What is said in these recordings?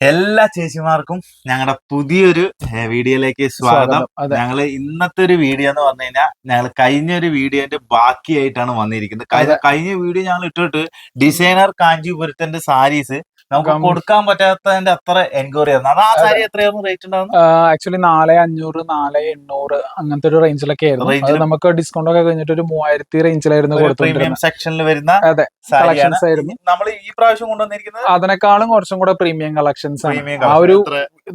എല്ലാ ചേച്ചിമാർക്കും ഞങ്ങളുടെ പുതിയൊരു വീഡിയോയിലേക്ക് സ്വാഗതം. ഞങ്ങൾ ഇന്നത്തെ ഒരു വീഡിയോ എന്ന് പറഞ്ഞു കഴിഞ്ഞാൽ ഞങ്ങൾ കഴിഞ്ഞ ഒരു വീഡിയോന്റെ ബാക്കിയായിട്ടാണ് വന്നിരിക്കുന്നത്. കഴിഞ്ഞ കഴിഞ്ഞ വീഡിയോ ഞങ്ങൾ ഇട്ടിട്ട് ഡിസൈനർ കാഞ്ചിപുരത്തിന്റെ സാരീസ് നമുക്ക് കൊടുക്കാൻ പറ്റാത്തതിന്റെ അത്ര എൻക്വയറി ആയിരുന്നു. അത് ആ സാരി എത്രയായിരുന്നു? റേറ്റ് ഉണ്ടാവുന്നത്? ആക്ച്വലി നാല് അഞ്ഞൂറ് നാല് എണ്ണൂറ് അങ്ങനത്തെ ഒരു റേഞ്ചിലൊക്കെ ആയിരുന്നു. അത് നമുക്ക് ഡിസ്കൗണ്ട് ഒക്കെ കഴിഞ്ഞിട്ട് ഒരു മൂവായിരത്തി റേഞ്ചിലായിരുന്നു സെക്ഷനിൽ വരുന്ന അതെ കളക്ഷൻസ് ആയിരുന്നു. നമ്മൾ ഈ പ്രാവശ്യം കൊണ്ടുവന്നിരിക്കുന്നത് അതിനേക്കാളും കുറച്ചും കൂടെ പ്രീമിയം കളക്ഷൻസ് ആണ്. ആ ഒരു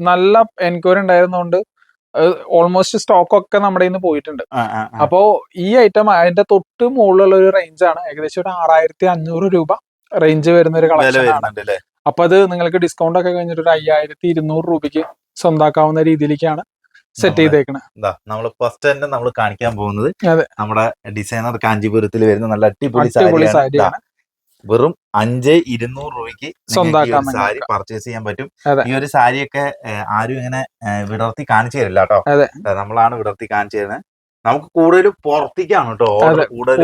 നല്ല എൻക്വയറി ഉണ്ടായിരുന്നോണ്ട് ഓൾമോസ്റ്റ് സ്റ്റോക്ക് ഒക്കെ നമ്മുടെ ഇന്ന് പോയിട്ടുണ്ട്. അപ്പോ ഈ ഐറ്റം അതിന്റെ തൊട്ട് മുകളിലുള്ള ഒരു റേഞ്ചാണ് ഏകദേശം ഒരു ആറായിരത്തി അഞ്ഞൂറ് രൂപ റേഞ്ച് വരുന്ന ഒരു കളക്ഷൻ ആണ്. അപ്പൊ അത് നിങ്ങൾക്ക് ഡിസ്കൗണ്ട് ഒക്കെ കഴിഞ്ഞിട്ട് ഒരു അയ്യായിരത്തി ഇരുന്നൂറ് രൂപയ്ക്ക് സ്വന്താക്കാവുന്ന രീതിയിലേക്കാണ് സെറ്റ് ചെയ്തേക്കണത് നമ്മൾ ഫസ്റ്റ് തന്നെ നമ്മൾ കാണിക്കാൻ പോകുന്നത് നമ്മുടെ ഡിസൈനർ കാഞ്ചീപുരത്തിൽ വരുന്ന നല്ല അടിപൊളി സാരിയാണ്. വെറും അഞ്ച് ഇരുന്നൂറ് രൂപയ്ക്ക് സ്വന്തമാക്കാൻ സാരി പർച്ചേസ് ചെയ്യാൻ പറ്റും. ഈ ഒരു സാരിയൊക്കെ ആരും ഇങ്ങനെ വിടർത്തി കാണിച്ചു തരില്ല കേട്ടോ. നമ്മളാണ് വിടർത്തി കാണിച്ചു തരുന്നത് നമുക്ക് കൂടുതലും പുറത്തേക്കാണ് കേട്ടോ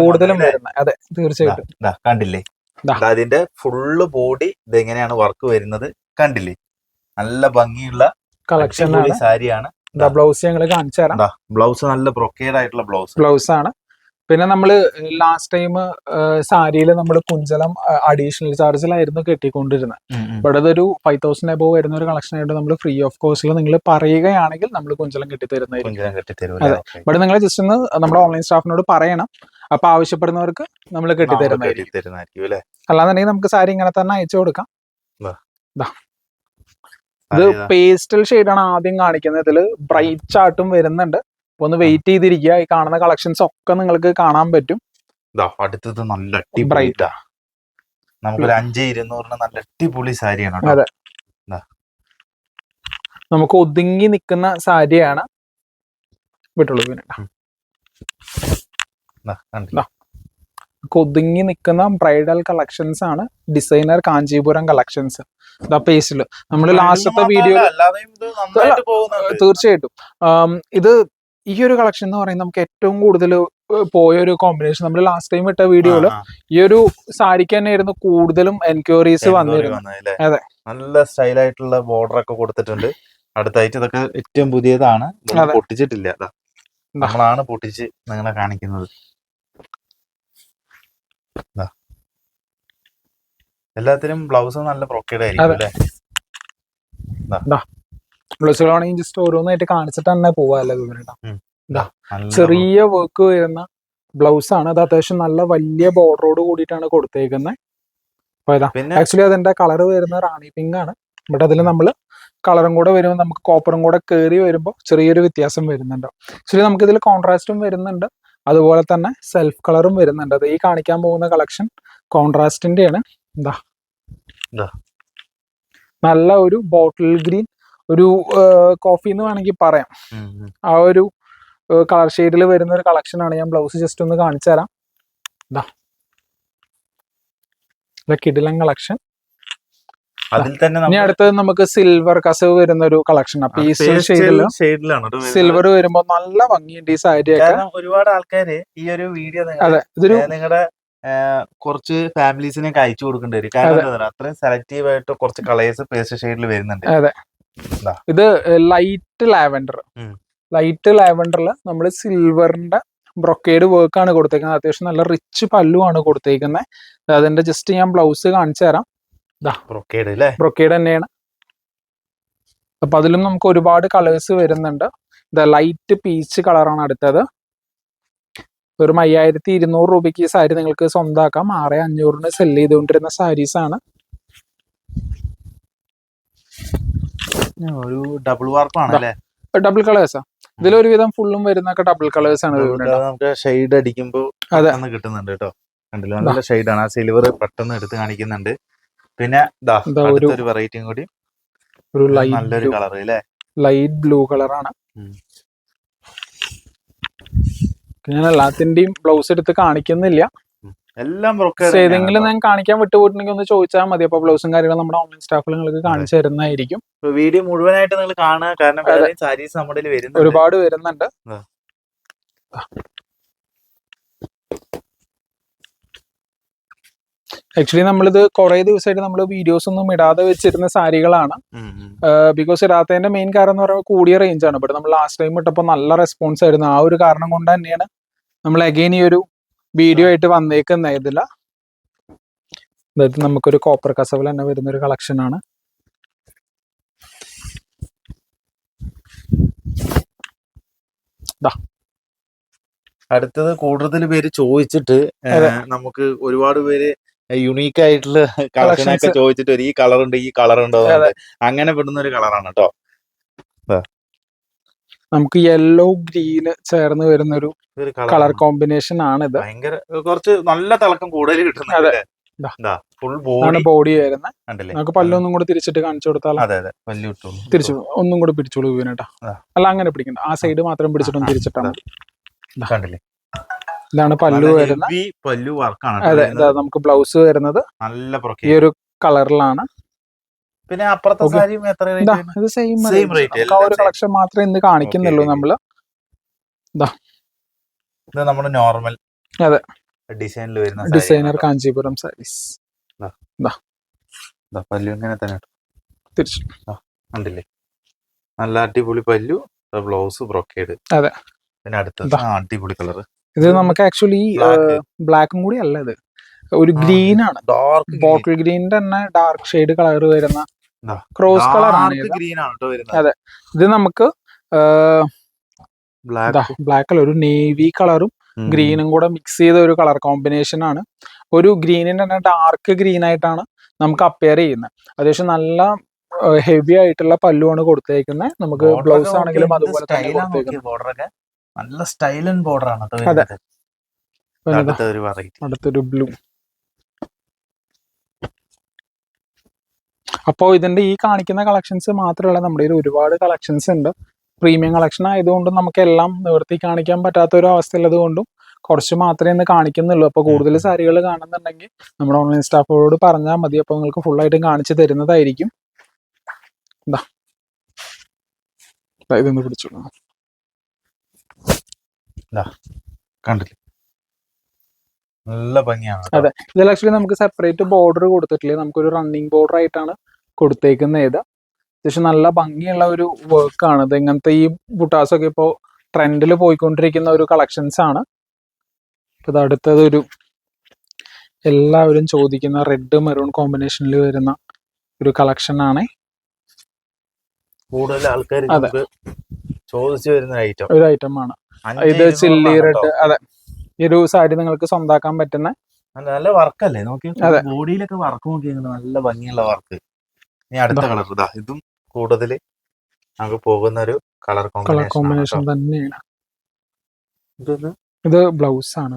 കൂടുതലും അതെ തീർച്ചയായിട്ടും. കണ്ടില്ലേ? അതിന്റെ ഫുള്ള് ബോഡി ഇതെങ്ങനെയാണ് വർക്ക് വരുന്നത്. കണ്ടില്ലേ? നല്ല ഭംഗിയുള്ള കളക്ഷൻ സാരിയാണ്. ബ്ലൗസ് ഞങ്ങൾ കാണിച്ചു തരാം. ബ്ലൗസ് നല്ല ബ്രൊക്കേഡ് ആയിട്ടുള്ള ബ്ലൗസ് ബ്ലൗസ് ആണ്. പിന്നെ നമ്മൾ ലാസ്റ്റ് ടൈം സാരിയിൽ നമ്മൾ കുഞ്ചലം അഡീഷണൽ ചാർജിലായിരുന്നു കെട്ടിക്കൊണ്ടിരുന്നത്. ഇവിടെ ഒരു ഫൈവ് തൗസൻഡ് എബോവ് വരുന്ന ഒരു കളക്ഷൻ ആയിട്ട് നമ്മൾ ഫ്രീ ഓഫ് കോസ്റ്റിൽ നിങ്ങൾ പറയുകയാണെങ്കിൽ നമ്മൾ കുഞ്ചലം കെട്ടിത്തരുന്നതായിരിക്കും. ഇവിടെ നിങ്ങൾ ജസ്റ്റ് ഒന്ന് നമ്മുടെ ഓൺലൈൻ സ്റ്റാഫിനോട് പറയണം. അപ്പൊ ആവശ്യപ്പെടുന്നവർക്ക് നമ്മൾ കെട്ടിത്തരുന്ന കെട്ടിത്തരുന്നതായിരിക്കും. അല്ലേ? അല്ലാന്നുണ്ടെങ്കിൽ നമുക്ക് സാരി ഇങ്ങനെ തന്നെ അയച്ചു കൊടുക്കാം. ഇത് പേസ്റ്റൽ ആണ് ആദ്യം കാണിക്കുന്നത്. ഇതിൽ ബ്രൈറ്റ് ചാർട്ടും വരുന്നുണ്ട്. ഒന്ന് വെയിറ്റ് ചെയ്തിരിക്കുക. ഈ കാണുന്ന കളക്ഷൻസ് ഒക്കെ നിങ്ങൾക്ക് കാണാൻ പറ്റും. അടുത്തത് നല്ല ബ്രൈറ്റ്. നമുക്കൊരു അഞ്ച് ഇരുന്നൂറിന് നല്ല അടിപൊളി സാരിയാണ്. അതെ. നമുക്ക് ഒതുങ്ങി നിൽക്കുന്ന സാരിയാണ് വിട്ടുള്ളൂ പിന്നെ കണ്ടില്ലേ? ഒതുങ്ങി നിൽക്കുന്ന ബ്രൈഡൽ കളക്ഷൻസ് ആണ് ഡിസൈനർ കാഞ്ചീപുരം കളക്ഷൻസ്. ദ നമ്മൾ ലാസ്റ്റത്തെ വീഡിയോ തീർച്ചയായിട്ടും. ഇത് ഈ ഒരു കളക്ഷൻ എന്ന് പറയുന്നത് നമുക്ക് ഏറ്റവും കൂടുതൽ പോയ ഒരു കോമ്പിനേഷൻ. നമ്മൾ ലാസ്റ്റ് ടൈം ഇട്ട വീഡിയോയിൽ. ഈ ഒരു സാരിക്ക് തന്നെയായിരുന്നു കൂടുതലും എൻക്വയറീസ് വന്നിരുന്നത്. നല്ല അതെ. നല്ല സ്റ്റൈലായിട്ടുള്ള ബോർഡർ ഒക്കെ കൊടുത്തിട്ടുണ്ട്. അടുത്തായിട്ട് ഇതൊക്കെ ഏറ്റവും പുതിയതാണ്. പൊട്ടിച്ചിട്ടില്ല. ദാ. നമ്മളാണ് പൊട്ടിച്ച് നിങ്ങളെ കാണിക്കുന്നത്. എല്ലാത്തിനും ബ്ലൗസ് നല്ല ബ്രോക്കേഡ് ആയിരിക്കും ബ്ലൗസുകളാണെങ്കിൽ ജസ്റ്റ് ഓരോന്നായിട്ട് കാണിച്ചിട്ട് തന്നെ പോവാല്ലേ നല്ല ചെറിയ വർക്ക് വരുന്ന ബ്ലൗസ് ആണ്. അത് അത്യാവശ്യം നല്ല വലിയ ബോർഡറോട് കൂടിയിട്ടാണ് കൊടുത്തേക്കുന്നത് ആക്ച്വലി അതിന്റെ കളർ വരുന്ന റാണി പിങ്ക് ആണ്. ബട്ട് അതിൽ നമ്മൾ കളറും കൂടെ വരുമ്പോൾ നമുക്ക് കോപ്പറും കൂടെ കയറി വരുമ്പോൾ ചെറിയൊരു വ്യത്യാസം വരുന്നുണ്ട്. ആക്ച്വലി നമുക്ക് ഇതിൽ കോൺട്രാസ്റ്റും വരുന്നുണ്ട്. അതുപോലെ തന്നെ സെൽഫ് കളറും വരുന്നുണ്ട്. അത് ഈ കാണിക്കാൻ പോകുന്ന കളക്ഷൻ കോൺട്രാസ്റ്റിന്റെ ആണ് എന്താ. നല്ല ഒരു ബോട്ടിൽ ഗ്രീൻ ഒരു കോഫി എന്ന് വേണമെങ്കിൽ പറയാം. ആ ഒരു കളർ ഷെയ്ഡിൽ വരുന്ന ഒരു കളക്ഷൻ ആണ്. ഞാൻ ബ്ലൗസ് ജസ്റ്റ് ഒന്ന് കാണിച്ചു തരാം ഇതാ കിടിലൻ കളക്ഷൻ അതിൽ തന്നെ ഇനി അടുത്തത് നമുക്ക് സിൽവർ കസവ് വരുന്ന ഒരു കളക്ഷൻ അപ്പൊ ഈ ഷെയ്ഡിലാണ് സിൽവർ വരുമ്പോ നല്ല ഭംഗിയുണ്ട് ഈ സാരി കാരണം ഒരുപാട് ആൾക്കാര് ഈ ഒരു വീഡിയോ അതെ ഇതൊരു നിങ്ങളുടെ കുറച്ച് ഫാമിലീസിനൊക്കെ അയച്ചു കൊടുക്കേണ്ടി വരും. കാരണം അത്രയും സെലക്റ്റീവ് ആയിട്ട് കുറച്ച് കളേഴ്സ് പേസ്റ്റ് ഷെയ്ഡിൽ വരുന്നുണ്ട്. അതെ. ഇതാ. ഇത് ലൈറ്റ് ലാവൻഡർ ലൈറ്റ് ലാവൻഡറിൽ നമ്മൾ സിൽവറിന്റെ ബ്രൊക്കേഡ് വർക്ക് ആണ് കൊടുത്തേക്കുന്നത്. അത്യാവശ്യം നല്ല റിച്ച് പല്ലുവാണ് കൊടുത്തേക്കുന്നത്. അതിന്റെ ജസ്റ്റ് ഞാൻ ബ്ലൗസ് കാണിച്ചു തരാം. ബ്രൊക്കേഡ് അല്ലേ ബ്രൊക്കേഡ് തന്നെയാണ്. അപ്പൊ അതിലും നമുക്ക് ഒരുപാട് കളേഴ്സ് വരുന്നുണ്ട്. ഇത് ലൈറ്റ് പീച്ച് കളറാണ് അടുത്തത്. ഒരു അയ്യായിരത്തി ഇരുന്നൂറ് രൂപയ്ക്ക് ഈ സാരി നിങ്ങൾക്ക് സ്വന്തമാക്കാം ആറ് അഞ്ഞൂറിന് സെൽ ചെയ്തുകൊണ്ടിരുന്ന സാരീസ് ആണ്. ഒരു ഡബിൾ വാർപ്പാണ് അല്ലേ ഡബിൾ കളേഴ്സാ ഇതിലൊരുവിധം ഫുള്ളും വരുന്നൊക്കെ ഡബിൾ കളേഴ്സ് ആണ് നമുക്ക് ഷെയ്ഡ് അടിക്കുമ്പോൾ അതെ. കിട്ടുന്നുണ്ട് കേട്ടോ. കണ്ടില്ല നല്ല ഷെയ്ഡാണ് ആ സിൽവർ പെട്ടെന്ന് എടുത്ത് കാണിക്കുന്നുണ്ട്. പിന്നെ ഒരു- വെറൈറ്റിയും കൂടി. ഒരു നല്ലൊരു കളർ അല്ലേ ലൈറ്റ് ബ്ലൂ കളറാണ്. ഞാൻ എല്ലാത്തിന്റെയും ബ്ലൗസ് എടുത്ത് കാണിക്കുന്നില്ല. എല്ലാം ഏതെങ്കിലും ഞാൻ കാണിക്കാൻ വിട്ടുപോയിട്ടുണ്ടെങ്കിൽ ഒന്ന് ചോദിച്ചാൽ മതി. അപ്പൊ ബ്ലൗസും കാര്യങ്ങളും നമ്മുടെ ഓൺലൈൻ സ്റ്റാഫിൽ നിങ്ങൾക്ക് കാണിച്ചു തരുന്നതായിരിക്കും. വീഡിയോ മുഴുവനായിട്ട് നിങ്ങൾ കാണുക. കാരണം സാരീസ് നമ്മുടെ ഒരുപാട് വരുന്നുണ്ട്. ആക്ച്വലി നമ്മളിത് കുറെ ദിവസമായിട്ട് നമ്മൾ വീഡിയോസ് ഒന്നും ഇടാതെ വെച്ചിരുന്ന സാരികളാണ്. ബിക്കോസ് ഇടാത്തതിന്റെ മെയിൻ കാരണം എന്ന് പറയുമ്പോൾ കൂടിയ റേഞ്ച് ആണ്. ബട്ട് നമ്മൾ ലാസ്റ്റ് ടൈം ഇട്ടപ്പോൾ നല്ല റെസ്പോൺസ് ആയിരുന്നു. ആ ഒരു കാരണം കൊണ്ട് തന്നെയാണ് നമ്മൾ അഗൈൻ ഈ ഒരു വീഡിയോ ആയിട്ട് വന്നേക്കുന്ന ഇതില്ല അതായത് നമുക്കൊരു കോപ്പർ കസവിൽ തന്നെ വരുന്ന ഒരു കളക്ഷൻ ആണ് അടുത്തത് കൂടുതൽ പേര് ചോദിച്ചിട്ട് നമുക്ക് ഒരുപാട് പേര് യുണീക്ക് ആയിട്ടുള്ള കളക്ഷനൊക്കെ. ചോദിച്ചിട്ട് ഒരു ഈ കളർ ഉണ്ട് ഈ കളർ ഉണ്ടോ. അങ്ങനെ പെടുന്ന ഒരു കളറാണ് കേട്ടോ നമുക്ക് യെല്ലോ ഗ്രീന് ചേർന്ന് വരുന്ന ഒരു കളർ കോമ്പിനേഷൻ ആണ്. ഇത് ഭയങ്കര കുറച്ച് നല്ല തിളക്കം കൂടുതൽ കിട്ടുന്നത്. ഫുൾ ബോഡി ബോഡി വരുന്നത്. നമുക്ക് പല്ലൊന്നും കൂടെ തിരിച്ചിട്ട് കാണിച്ചു കൊടുത്താൽ തിരിച്ചു ഒന്നും കൂടെ പിടിച്ചോളൂ വീണേട്ടാ ആ. അല്ല അങ്ങനെ പിടിക്കണ്ട. ആ സൈഡ് മാത്രം പിടിച്ചിട്ടൊന്ന് തിരിച്ചിട്ടാണ് തിരിച്ചിട്ടാ കണ്ടില്ലേ? ഇതാണ് പല്ലു വരുന്നത് പല്ലു വർക്കാണ് അതെ നമുക്ക് ബ്ലൗസ് വരുന്നത്. നല്ല ഈ ഒരു കളറിലാണ് പിന്നെ അപ്പുറത്തെ. സാരിയും എത്ര ഇതാ റേറ്റ് സെയിം Same rate, ആ ഒരു കളക്ഷൻ മാത്രമേ ഇന്ന് കാണിക്കുന്നുള്ളൂ. നമ്മൾ. ഇത് നമ്മുടെ നോർമൽ അതെ. ഡിസൈനിൽ വരുന്ന ഡിസൈനർ കാഞ്ചീപുരം സാരീസ് പല്ലു ഇങ്ങനെ തന്നെ തിരിച്ചു. കണ്ടില്ലേ? നല്ല അടിപൊളി പല്ലു ബ്ലൗസ് ബ്രൊക്കേഡ് അതെ. പിന്നെ അടുത്തത് അടിപൊളി കളർ ഇത് നമുക്ക് ആക്ച്വലി. ബ്ലാക്കും കൂടി അല്ല ഇത്. ഒരു ഗ്രീൻ ആണ്. ഡാർക്ക് ബോട്ടിൽ ഗ്രീനിന്റെ തന്നെ ഡാർക്ക് ഷെയ്ഡ് കളർ വരുന്ന. ക്രോസ് കളർ ആണ് ഗ്രീൻ ആണ് അതെ. ഇത് നമുക്ക് ബ്ലാക്ക് അല്ല കളർ ഒരു നേവി കളറും ഗ്രീനും കൂടെ മിക്സ് ചെയ്ത ഒരു കളർ കോമ്പിനേഷൻ ആണ്. ഒരു ഗ്രീനിന്റെ തന്നെ ഡാർക്ക് ഗ്രീൻ ആയിട്ടാണ് നമുക്ക് അപ്പയർ ചെയ്യുന്നത്. അത്യാവശ്യം നല്ല ഹെവി ആയിട്ടുള്ള പല്ലുവാണ് കൊടുത്തേക്കുന്നത് നമുക്ക് ബ്ലൗസ് ആണെങ്കിലും അതുപോലെ തന്നെ നല്ല സ്റ്റൈലൻ ബോർഡർ ആണ് കേട്ടോ അതെ. വരുന്നത്. പിന്നെ അടുത്ത ഒരു വെറൈറ്റി അടുത്തൊരു ബ്ലൂ അപ്പോൾ ഇതിന്റെ ഈ കാണിക്കുന്ന കളക്ഷൻസ് മാത്രമല്ല നമ്മുടെ കയ്യിൽ ഒരുപാട് കളക്ഷൻസ് ഉണ്ട്. പ്രീമിയം കളക്ഷൻ ആയതുകൊണ്ടും നമുക്ക് എല്ലാം നിവർത്തി കാണിക്കാൻ പറ്റാത്ത ഒരു അവസ്ഥയുള്ളത് കൊണ്ടും കുറച്ച് മാത്രമേ ഇന്ന് കാണിക്കുന്നുള്ളൂ. അപ്പോൾ കൂടുതൽ സാരികൾ കാണുന്നുണ്ടെങ്കിൽ നമ്മുടെ ഓൺലൈൻ സ്റ്റാഫോട് പറഞ്ഞാൽ മതി. അപ്പോൾ നിങ്ങൾക്ക് ഫുൾ ആയിട്ട് കാണിച്ചു തരുന്നതായിരിക്കും. എന്താ ഇതൊന്ന് പിടിച്ചോളൂ. കണ്ടില്ലേ? നല്ല ഭംഗിയാണ് അതെ. ഇതിൽ ആക്ച്വലി നമുക്ക് സെപ്പറേറ്റ് ബോർഡർ കൊടുത്തിട്ടില്ല? നമുക്കൊരു റണ്ണിങ് ബോർഡർ ആയിട്ടാണ് കൊടുത്തേക്കുന്നത് ഇത്. അത്യാവശ്യം നല്ല ഭംഗിയുള്ള ഒരു വർക്കാണ് ഇത് ഇങ്ങനത്തെ ഈ ബുട്ടാസ് ഒക്കെ ഇപ്പോൾ ട്രെൻഡിൽ പോയിക്കൊണ്ടിരിക്കുന്ന ഒരു കളക്ഷൻസ് ആണ്. ഇപ്പൊ ഇത് അടുത്തത് ഒരു എല്ലാവരും ചോദിക്കുന്ന റെഡ് മെറൂൺ കോമ്പിനേഷനിൽ വരുന്ന ഒരു കളക്ഷൻ ആണ്. കൂടുതൽ ആൾക്കാർ. ചോദിച്ചു വരുന്ന ഐറ്റം ഒരു ഐറ്റം ആണ്. ഇത് ചില്ലി റെഡ് അതെ. ഈ ഒരു സാരി നിങ്ങൾക്ക് സ്വന്താക്കാൻ പറ്റുന്ന നല്ല വർക്ക് അല്ലേ? നോക്കി ബോഡിയിലൊക്കെ വർക്ക് നോക്കി നല്ല ഭംഗിയുള്ള വർക്ക് ഇനി അടുത്ത. കളർ ഇതാ ഇതും കൂടുതൽ നമുക്ക് പോകുന്ന ഒരു കളർ കളർ കോമ്പിനേഷൻ തന്നെയാണ്. ഇത് ബ്ലൗസ് ആണ്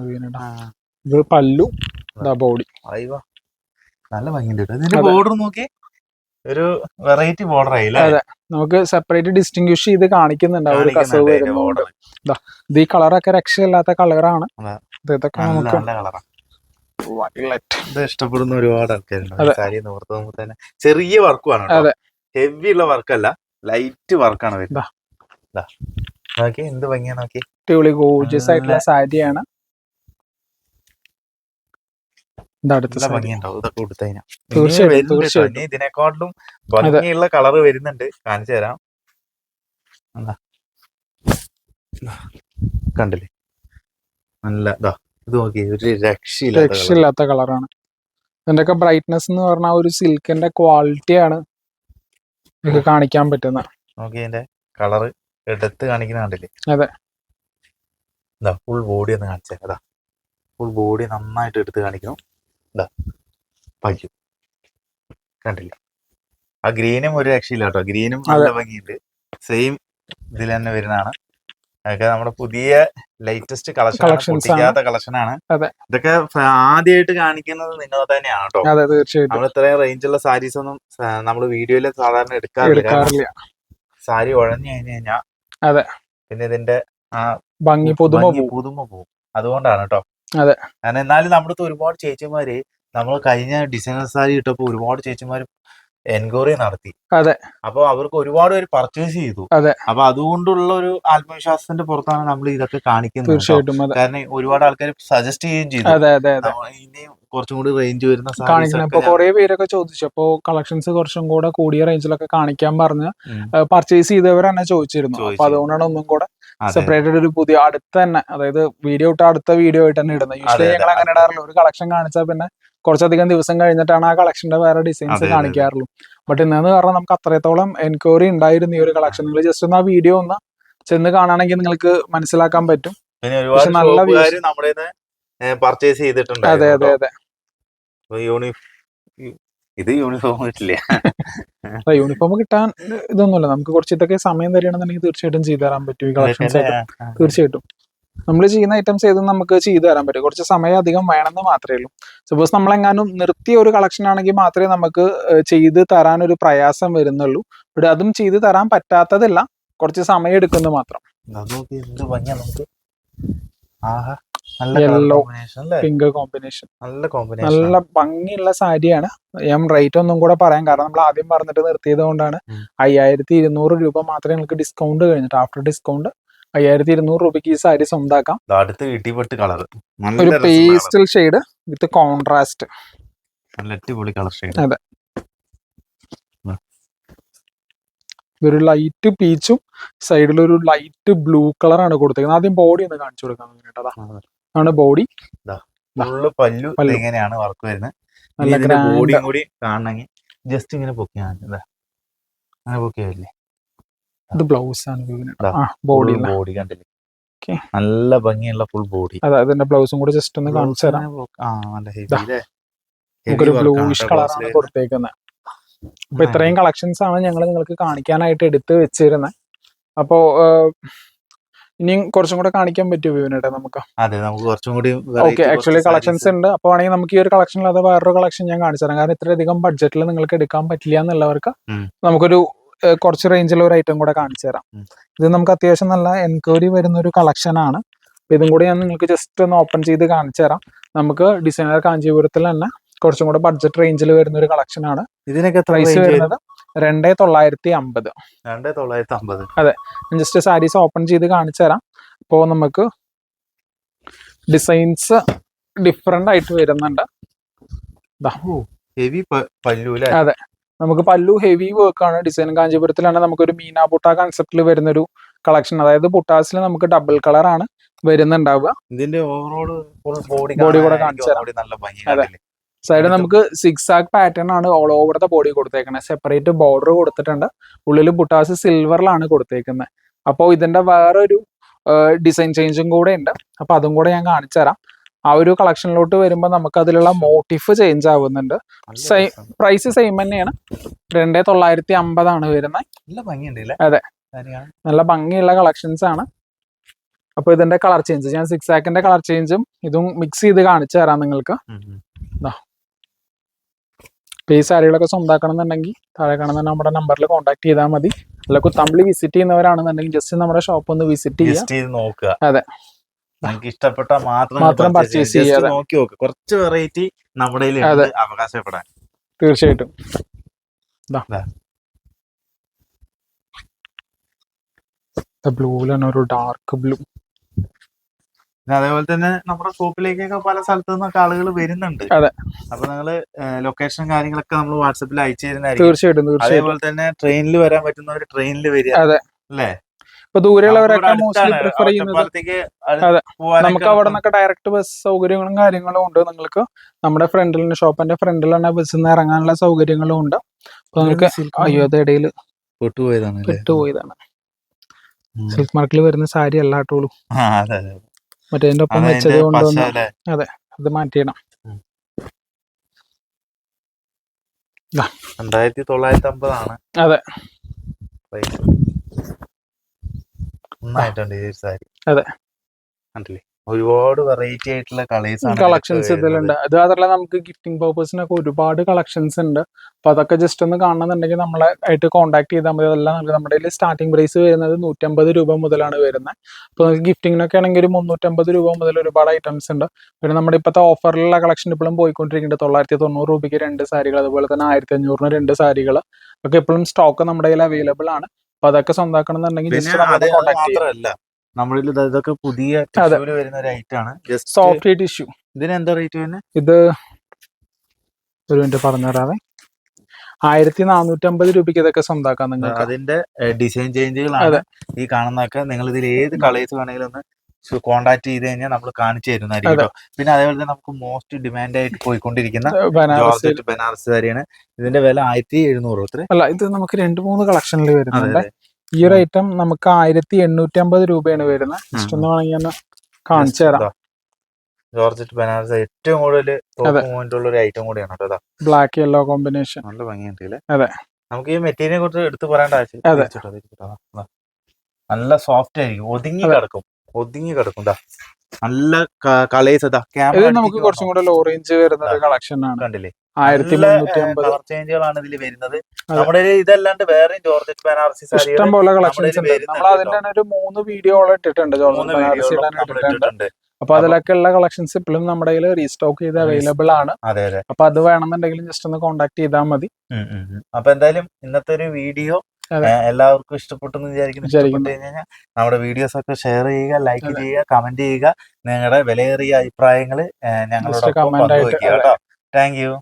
ഇത് പല്ലു ബോഡി നല്ല ഭംഗിയുണ്ട് ബോർഡർ നോക്കി ഒരു വെറൈറ്റി ബോർഡർ ആയില്ലേ? അതെ. നമുക്ക് സെപ്പറേറ്റ് ഡിസ്റ്റിംഗ്വിഷ് ചെയ്ത് കാണിക്കുന്നുണ്ട് ഒരു കസവ് വരുന്നതുകൊണ്ട് ബോർഡർ ഇത് ഈ കളറൊക്കെ രക്ഷയില്ലാത്ത കളറാണ്. ഇതൊക്കെ നമുക്ക് വയലറ്റ്. ഇത് ഇഷ്ടപ്പെടുന്ന ഒരുപാട് ആൾക്കാരുണ്ട്. നോക്കുമ്പോൾ തന്നെ ചെറിയ വർക്കുമാണ് അതെ. ഹെവി ഉള്ള വർക്കല്ല ലൈറ്റ് വർക്കാണ് വരുന്നത്. നോക്കി എന്ത് ഭംഗിയാണ് നോക്കി. അടിപൊളി ഗോർജിയസ് ആയിട്ടുള്ള സാരിയാണ് ഇത് അടുത്ത നല്ല സാരി ഭംഗിയുണ്ടാവും ഇതൊക്കെ കൊടുത്തു കഴിഞ്ഞാൽ തീർച്ചയായിട്ടും, ഇതിനെക്കാട്ടിലും ഭംഗിയുള്ള കളർ വരുന്നുണ്ട്. കാണിച്ചു തരാം. കണ്ടില്ലേ? നല്ല ഇതാ നോക്കി. ഒരു രക്ഷയില്ലാത്ത colour. രക്ഷയില്ലാത്ത കളറാണ് ഇതിന്റെയൊക്കെ ബ്രൈറ്റ്നെസ് എന്ന് പറഞ്ഞാൽ ഒരു സിൽക്കിന്റെ ക്വാളിറ്റിയാണ് നിങ്ങൾക്ക് കാണിക്കാൻ പറ്റുന്ന. നോക്കി ഇതിന്റെ കളറ് എടുത്ത് കാണിക്കുന്ന കണ്ടില്ലേ? അതെ. ഫുൾ ബോഡി ഒന്ന് കാണിച്ചേ അതാ ഫുൾ ബോഡി നന്നായിട്ട് എടുത്ത് കാണിക്കണം. ഇതാ പയ്യും കണ്ടില്ല. ആ ഗ്രീനും ഒരു രക്ഷയില്ല കേട്ടോ. ഗ്രീനും നല്ല ഭംഗിയുണ്ട്. സെയിം ഇതിൽ തന്നെ വരുന്നതാണ്. അതൊക്കെ നമ്മുടെ പുതിയ ലേറ്റസ്റ്റ് കളക്ഷൻ. പൊട്ടിക്കാത്ത കളക്ഷൻ ആണ്. ഇതൊക്കെ ആദ്യമായിട്ട് കാണിക്കുന്നത് നിങ്ങൾ തന്നെയാണ് കേട്ടോ. നമ്മൾ ഇത്രയും റേഞ്ചുള്ള സാരീസ് ഒന്നും നമ്മൾ വീഡിയോയിൽ സാധാരണ എടുക്കാറില്ല. സാരി ഉഴഞ്ഞു കഴിഞ്ഞു കഴിഞ്ഞാൽ അതെ. പിന്നെ ഇതിന്റെ ആ ഭംഗി പുതുമ പുതുമ പോകും അതുകൊണ്ടാണ് കേട്ടോ. അതെ. കാരണം എന്നാലും നമ്മുടെ അടുത്ത് ഒരുപാട് ചേച്ചിമാര് നമ്മൾ കഴിഞ്ഞ ഡിസൈനർ സാരി ഇട്ടപ്പോ ഒരുപാട് ചേച്ചിമാര് എൻക്വയറി നടത്തി അതെ. അപ്പൊ അവർക്ക് ഒരുപാട് പേര് പർച്ചേസ് ചെയ്തു അതെ. അപ്പൊ അതുകൊണ്ടുള്ള ഒരു ആത്മവിശ്വാസത്തിന്റെ പുറത്താണ് നമ്മൾ ഇതൊക്കെ കാണിക്കുന്നത്. തീർച്ചയായിട്ടും കാരണം ഒരുപാട് ആൾക്കാർ സജസ്റ്റ് ചെയ്യുകയും ചെയ്തു അതെ അതെ ഇനിയും കുറച്ചും കൂടി റേഞ്ച് വരുന്ന കാണിക്കണം ഇപ്പൊ കുറെ പേരൊക്കെ ചോദിച്ചു അപ്പൊ കളക്ഷൻസ് കുറച്ചും കൂടെ കൂടിയ റേഞ്ചിലൊക്കെ കാണിക്കാൻ പറഞ്ഞ് പർച്ചേസ് ചെയ്തവരാണ് ചോദിച്ചിരുന്നത് ചോദിച്ചിരുന്നു അപ്പൊ. അതുകൊണ്ടാണ് ഒന്നും കൂടെ സെപ്പറേറ്റഡ് ഒരു പുതിയ അടുത്ത തന്നെ അതായത് വീഡിയോ ഇട്ട അടുത്ത വീഡിയോ ആയിട്ട് തന്നെ ഇടുന്നത്. യൂഷ്വലി ഞങ്ങൾ അങ്ങനെ ഇടാറില്ല. ഒരു കളക്ഷൻ കാണിച്ചാൽ പിന്നെ കുറച്ചധികം ദിവസം കഴിഞ്ഞിട്ടാണ് ആ കളക്ഷന്റെ വേറെ ഡിസൈൻസ് കാണിക്കാറുള്ളൂ. ബട്ട് ഇന്നെന്ന് പറഞ്ഞാൽ നമുക്ക് അത്രത്തോളം എൻക്വയറി ഉണ്ടായിരുന്നു ഈ ഒരു കളക്ഷൻ നിങ്ങൾ ജസ്റ്റ് ഒന്ന് ആ വീഡിയോ ഒന്ന് ചെന്ന് കാണുകയാണെങ്കിൽ നിങ്ങൾക്ക് മനസ്സിലാക്കാൻ പറ്റും. പക്ഷെ നല്ല പർച്ചേസ് ചെയ്തിട്ടുണ്ട് അതെ അതെ അതെ. യൂണിഫോം ഇത് യൂണിഫോം കിട്ടില്ല യൂണിഫോം കിട്ടാൻ ഇതൊന്നുമില്ല. നമുക്ക് കുറച്ച് ഇതൊക്കെ സമയം തരികയാണെന്നുണ്ടെങ്കിൽ തീർച്ചയായിട്ടും ചെയ്തു തരാൻ പറ്റും. ഈ കളക്ഷൻസ് തീർച്ചയായിട്ടും. നമ്മൾ ചെയ്യുന്ന ഐറ്റംസ് ഏതും നമുക്ക് ചെയ്തു തരാൻ പറ്റും. കുറച്ച് സമയം അധികം വേണമെന്ന് മാത്രമേ ഉള്ളൂ. സപ്പോസ് നമ്മളെങ്ങാനും നിർത്തിയ ഒരു കളക്ഷൻ ആണെങ്കിൽ മാത്രമേ നമുക്ക് ചെയ്ത് തരാൻ ഒരു പ്രയാസം വരുന്നുള്ളൂ. ഇവിടെ അതും ചെയ്ത് തരാൻ പറ്റാത്തതല്ല. കുറച്ച് സമയം എടുക്കുന്നു മാത്രം. ആഹാ. നല്ല പിങ്ക് കോമ്പിനേഷൻ നല്ല കോമ്പിനേഷൻ നല്ല ഭംഗിയുള്ള സാരിയാണ്. ഞാൻ റേറ്റ് ഒന്നും കൂടെ പറയാം. കാരണം നമ്മൾ ആദ്യം പറഞ്ഞിട്ട് നിർത്തിയത് കൊണ്ടാണ്. അയ്യായിരത്തി ഇരുന്നൂറ് രൂപ മാത്രമേ നിങ്ങൾക്ക് ഡിസ്കൗണ്ട് കഴിഞ്ഞിട്ട് ആഫ്റ്റർ ഡിസ്കൗണ്ട് അയ്യായിരത്തി ഇരുന്നൂറ് രൂപയ്ക്ക് ഈ സാരി സ്വന്താക്കാം. അടുത്ത് ഇടിപെട്ട് കളർ ഒരു. പേസ്റ്റൽ ഷെയ്ഡ് വിത്ത് കോൺട്രാസ്റ്റ് നല്ല അടിപൊളി കളർ ഷെയ്ഡ് അതെ. ഒരു ലൈറ്റ് പീച്ചും സൈഡിൽ ഒരു ലൈറ്റ് ബ്ലൂ കളറാണ് കൊടുത്തേക്കുന്നത്. ആദ്യം ബോഡി ഒന്ന് കാണിച്ചു കൊടുക്കാൻ കേട്ടതാ ആണ് ബോഡി ഫുള്ള് പല്ലു. ഇങ്ങനെയാണ് വർക്ക് വരുന്നത്. നല്ല ബോഡിയും കൂടി കാണണമെങ്കിൽ ജസ്റ്റ് ഇങ്ങനെ പൊക്കിയാണ് മതി. അങ്ങനെ പൊക്കിയാവില്ലേ ഇത് ബ്ലൗസ് ആണ് ബോഡി ബോഡി കണ്ടില്ലേ. നല്ല ഭംഗിയുള്ള ഫുൾ ബോഡി അതെ അതിന്റെ ബ്ലൗസും കൂടി ജസ്റ്റ് ഒന്ന് കാണിച്ചു തരാം. നമുക്കൊരു ബ്ലൂയിഷ് കളറാണ് കൊടുത്തേക്കുന്നത് അപ്പൊ ഇത്രയും കളക്ഷൻസ് ആണ് ഞങ്ങൾ നിങ്ങൾക്ക് കാണിക്കാനായിട്ട് എടുത്ത് വെച്ചിരുന്നത് അപ്പോ ഏഹ്, ഇനിയും കുറച്ചും കൂടെ കാണിക്കാൻ പറ്റുമോ വിവനേട്ടാ നമുക്ക്? അതെ നമുക്ക് കുറച്ചും കൂടി ഓക്കെ ആക്ച്വലി കളക്ഷൻസ് ഉണ്ട്. അപ്പോൾ ആണെങ്കിൽ നമുക്ക് ഈ ഒരു കളക്ഷൻ അല്ലാതെ വേറൊരു കളക്ഷൻ ഞാൻ കാണിച്ചു തരാം. കാരണം ഇത്രയധികം ബഡ്ജറ്റിൽ നിങ്ങൾക്ക് എടുക്കാൻ പറ്റില്ല എന്നുള്ളവർക്ക് നമുക്കൊരു കുറച്ച് റേഞ്ചിൽ ഒരു ഐറ്റം കൂടെ കാണിച്ചു തരാം. ഇത് നമുക്ക് അത്യാവശ്യം നല്ല എൻക്വയറി വരുന്ന ഒരു കളക്ഷൻ ആണ് ഇതും കൂടി ഞാൻ നിങ്ങൾക്ക് ജസ്റ്റ് ഒന്ന് ഓപ്പൺ ചെയ്ത് കാണിച്ചു തരാം. നമുക്ക് ഡിസൈനർ കാഞ്ചീപുരത്തിൽ തന്നെ കുറച്ചും കൂടെ ബഡ്ജറ്റ് റേഞ്ചിൽ വരുന്ന ഒരു കളക്ഷൻ ആണ്. ഇതിനൊക്കെ പ്രൈസ് വരുന്നത്? രണ്ടേ തൊള്ളായിരത്തി അമ്പത് രണ്ടേ തൊള്ളായിരത്തി അമ്പത് അതെ ജസ്റ്റ് സാരീസ് ഓപ്പൺ ചെയ്ത് കാണിച്ചു തരാം. അപ്പോൾ നമുക്ക് ഡിസൈൻസ് ഡിഫറെന്റ് ആയിട്ട് വരുന്നുണ്ട്. ഹെവി പല്ലു അതെ. നമുക്ക് പല്ലു ഹെവി വർക്ക് ആണ്. ഡിസൈൻ കാഞ്ചീപുരത്തിലാണ് നമുക്കൊരു മീന ബുട്ട കൺസെപ്റ്റിൽ വരുന്നൊരു കളക്ഷൻ അതായത് പുട്ടാസിൽ നമുക്ക് ഡബിൾ കളർ ആണ് വരുന്നുണ്ടാവുക. ഇതിന്റെ ഓവറോൾ ബോഡി കൂടെ കാണിച്ചു തരാം. സൈഡ് നമുക്ക് സിക്സ് ആക്ക് പാറ്റേൺ ആണ് ഓൾ ഓവർ ദ ബോഡി കൊടുത്തേക്കുന്നത് സെപ്പറേറ്റ് ബോർഡർ കൊടുത്തിട്ടുണ്ട്. ഉള്ളിൽ ബുട്ടാസ് സിൽവറിലാണ് കൊടുത്തേക്കുന്നത് അപ്പോൾ ഇതിന്റെ വേറൊരു ഡിസൈൻ ചേഞ്ചും കൂടെ ഉണ്ട്. അപ്പൊ അതും കൂടെ ഞാൻ കാണിച്ചു തരാം. ആ ഒരു കളക്ഷനിലോട്ട് വരുമ്പോൾ നമുക്ക് അതിലുള്ള മോട്ടിഫ് ചേഞ്ച് ആവുന്നുണ്ട്. സെയിം പ്രൈസ് സെയിം തന്നെയാണ്. രണ്ടേ തൊള്ളായിരത്തി അമ്പതാണ് വരുന്നത് അതെ. നല്ല ഭംഗിയുള്ള കളക്ഷൻസ് ആണ്. അപ്പൊ ഇതിന്റെ കളർ ചേഞ്ച് ഞാൻ സിക്സ് ആക്കിന്റെ കളർ ചേഞ്ചും ഇതും മിക്സ് ചെയ്ത് കാണിച്ചു തരാം നിങ്ങൾക്ക്. ഇപ്പൊ ഈ സാരികളൊക്കെ സ്വന്താക്കണം എന്നുണ്ടെങ്കിൽ താഴെ കാണുന്ന നമ്മുടെ നമ്പറിൽ കോൺടാക്ട് ചെയ്താൽ മതി. അല്ല കുത്തമ്പളി വിസിറ്റ് ചെയ്യുന്നവരാണെന്നുണ്ടെങ്കിൽ ജസ്റ്റ് നമ്മുടെ ഷോപ്പ് ഒന്ന് വിസിറ്റ് ചെയ്ത് നോക്കുക. അതെ. നമുക്ക് ഇഷ്ടപ്പെട്ട മാത്രം purchase ചെയ്യാതെ. നോക്കി നോക്ക്. കുറച്ച് വെറൈറ്റി നമ്മുടെ. അവകാശപ്പെടാൻ. തീർച്ചയായിട്ടും. ബ്ലൂ തന്നെ ഒരു ഡാർക്ക് ബ്ലൂ അതേപോലെ തന്നെ നമ്മുടെ ഷോപ്പിലേക്കൊക്കെ പല സ്ഥലത്തു നിന്നൊക്കെ ആളുകൾ വരുന്നുണ്ട്. അതെ. അപ്പൊ നിങ്ങൾ ലൊക്കേഷൻ കാര്യങ്ങളൊക്കെ നമ്മൾ വാട്സപ്പിൽ അയച്ചു തരുന്നതായിരിക്കും. തീർച്ചയായിട്ടും അതേപോലെ തന്നെ ട്രെയിനിൽ വരാൻ പറ്റുന്നവർ ട്രെയിനിൽ വരിക. അതെ. അല്ലേ? ഇപ്പൊ ദൂരെയുള്ളവരൊക്കെ മോസ്റ്റ്ലി പ്രിഫർ ചെയ്യുന്നത് അതെ. നമുക്ക് അവിടെ നിന്നൊക്കെ ഡയറക്റ്റ് ബസ് സൗകര്യങ്ങളും കാര്യങ്ങളും ഉണ്ട്. നിങ്ങൾക്ക് നമ്മുടെ ഫ്രണ്ടിൽ ഷോപ്പിന്റെ ഫ്രണ്ടിൽ തന്നെ ബസ്സിൽ നിന്ന് ഇറങ്ങാനുള്ള സൗകര്യങ്ങളും ഉണ്ട്. അപ്പൊ നിങ്ങൾക്ക് silk അയ്യോ അത് ഇടയിൽ പൊട്ടുപോയതാണ്. സിൽക്ക് മാർക്കിൽ വരുന്ന സാരി അല്ലാട്ടുള്ളൂ ആ, അതെ അതെ. മറ്റേ അതിന്റെ ഒപ്പം വെച്ചത് കൊണ്ടുവന്ന് അല്ലേ? അത് മാറ്റിയിടാം. രണ്ടായിരത്തി തൊള്ളായിരത്തി അമ്പതാണ് അതെ. അതെ. അതെ. ഒരുപാട് വെറൈറ്റി ആയിട്ടുള്ള കളേഴ്സ് ആണ് കളക്ഷൻസ് ഇതിലുണ്ട്. അത് മാത്രമല്ല നമുക്ക് ഗിഫ്റ്റിംഗ് പർപ്പസിനൊക്കെ ഒരുപാട് കളക്ഷൻസ് ഉണ്ട്. അപ്പൊ അതൊക്കെ ജസ്റ്റ് ഒന്ന് കാണണമെന്നുണ്ടെങ്കിൽ നമ്മളെ ആയിട്ട് കോൺടാക്ട് ചെയ്താൽ മതി. അതെല്ലാം നമുക്ക് നമ്മുടെ കയ്യിൽ സ്റ്റാർട്ടിംഗ് പ്രൈസ് വരുന്നത് നൂറ്റമ്പത് രൂപ മുതലാണ് വരുന്നത്. അപ്പൊ നമുക്ക് ഗിഫ്റ്റിങ്ങിനൊക്കെ ആണെങ്കിൽ ഒരു മുന്നൂറ്റമ്പത് രൂപ മുതൽ ഒരുപാട് ഐറ്റംസ് ഉണ്ട്. പിന്നെ നമ്മുടെ ഇപ്പോഴത്തെ ഓഫറിലുള്ള കളക്ഷൻ ഇപ്പോഴും പോയിക്കൊണ്ടിരിക്കുന്നുണ്ട്. തൊള്ളായിരത്തി തൊണ്ണൂറ് രൂപയ്ക്ക് രണ്ട് സാരികൾ അതുപോലെ തന്നെ ആയിരത്തി അഞ്ഞൂറിന് രണ്ട് സാരികൾ. ഒക്കെ ഇപ്പോഴും സ്റ്റോക്ക് നമ്മുടെ കയ്യിൽ അവൈലബിൾ ആണ്. അപ്പൊ അതൊക്കെ സ്വന്താക്കണം എന്നുണ്ടെങ്കിൽ ജസ്റ്റ് മാത്രമല്ല നമ്മളിൽ ഇത് ഇതൊക്കെ പുതിയ. വരുന്ന ഒരു ഐറ്റം ആണ്. സോഫ്റ്റ് ടിഷ്യൂ ഇതിന് എന്താ റേറ്റ് വരുന്നത് ഇത് ഒരു മിനിറ്റ് പറഞ്ഞു തരാതെ ആയിരത്തി നാനൂറ്റമ്പത് രൂപയ്ക്ക് ഇതൊക്കെ സ്വന്തമാക്കാം നിങ്ങൾക്ക്. അതിന്റെ ഡിസൈൻ ചേഞ്ചുകളാണ് ഈ കാണുന്നതൊക്കെ നിങ്ങൾ ഇതിൽ ഏത് കളേഴ്സ് വേണമെങ്കിലും ഒന്ന് കോണ്ടാക്ട് ചെയ്ത് കഴിഞ്ഞാൽ നമ്മൾ കാണിച്ചു തരുന്നതായിരിക്കും. കേട്ടോ പിന്നെ അതേപോലെ തന്നെ നമുക്ക് മോസ്റ്റ് ഡിമാൻഡ് ആയിട്ട് പോയിക്കൊണ്ടിരിക്കുന്ന ബനാറസ് സാരിയാണ്. ഇതിന്റെ വില ആയിരത്തി എഴുന്നൂറ് അല്ല ഇത് നമുക്ക് രണ്ട് മൂന്ന് കളക്ഷനിൽ വരുന്നുണ്ട്. ഈ ഒരു ഐറ്റം നമുക്ക് ആയിരത്തി എണ്ണൂറ്റി അമ്പത് രൂപയാണ് വരുന്നത് ജസ്റ്റ് ഒന്ന് വേണമെങ്കിൽ ഒന്ന് കാണിച്ചു തരാം. ജോർജറ്റ് ബനാറസ് ഏറ്റവും കൂടുതൽ. ഉള്ള ഒരു ഐറ്റം കൂടിയാണ് കേട്ടോ. ബ്ലാക്ക് യെല്ലോ കോമ്പിനേഷൻ നല്ല ഭംഗിയുണ്ട് അതെ. നമുക്ക് ഈ മെറ്റീരിയലിനെ കുറിച്ച് എടുത്തു പറയേണ്ട ആവശ്യം. നല്ല സോഫ്റ്റ് ആയിരിക്കും ഒതുങ്ങി കിടക്കും ഒതുങ്ങി കിടക്കും നല്ല കളേഴ്സ് ഇതാ. ക്യാമറ നമുക്ക് കുറച്ചും കൂടെ ലോ റേഞ്ച് വരുന്ന ഒരു കളക്ഷൻ ആണ്. കണ്ടില്ലേ? ആയിരത്തി കളർ ചേഞ്ചുകളാണ് ഇതിൽ വരുന്നത്. നമ്മുടെ ഇതല്ലാണ്ട് വേറെ ജോർജറ്റ് ബനാറസി ഇഷ്ടം പോലെ കളക്ഷൻസ് ഉണ്ട്. നമ്മൾ അതിന്റെ തന്നെ ഒരു മൂന്ന് വീഡിയോ ഇട്ടിട്ടുണ്ട്. ജോർജറ്റ് ഇട്ടിട്ടുണ്ട്. അപ്പൊ അതിലൊക്കെ ഉള്ള കളക്ഷൻസ് ഇപ്പോഴും നമ്മുടെ കയ്യിൽ റീസ്റ്റോക്ക് ചെയ്ത് അവൈലബിൾ ആണ്. അപ്പൊ അത് വേണമെന്നുണ്ടെങ്കിലും ജസ്റ്റ് ഒന്ന് കോൺടാക്ട് ചെയ്താൽ മതി. അപ്പൊ എന്തായാലും ഇന്നത്തെ ഒരു വീഡിയോ. എല്ലാവർക്കും ഇഷ്ടപ്പെട്ടെന്ന് വിചാരിക്കുന്നു. ഇഷ്ടപ്പെട്ട് കഴിഞ്ഞാൽ നമ്മുടെ വീഡിയോസ് ഒക്കെ ഷെയർ ചെയ്യുക ലൈക്ക് ചെയ്യുക കമന്റ് ചെയ്യുക. നിങ്ങളുടെ വിലയേറിയ അഭിപ്രായങ്ങൾ ഞങ്ങളോടൊപ്പം ആയിട്ട്, പങ്കുവയ്ക്കുക കേട്ടോ. Thank you.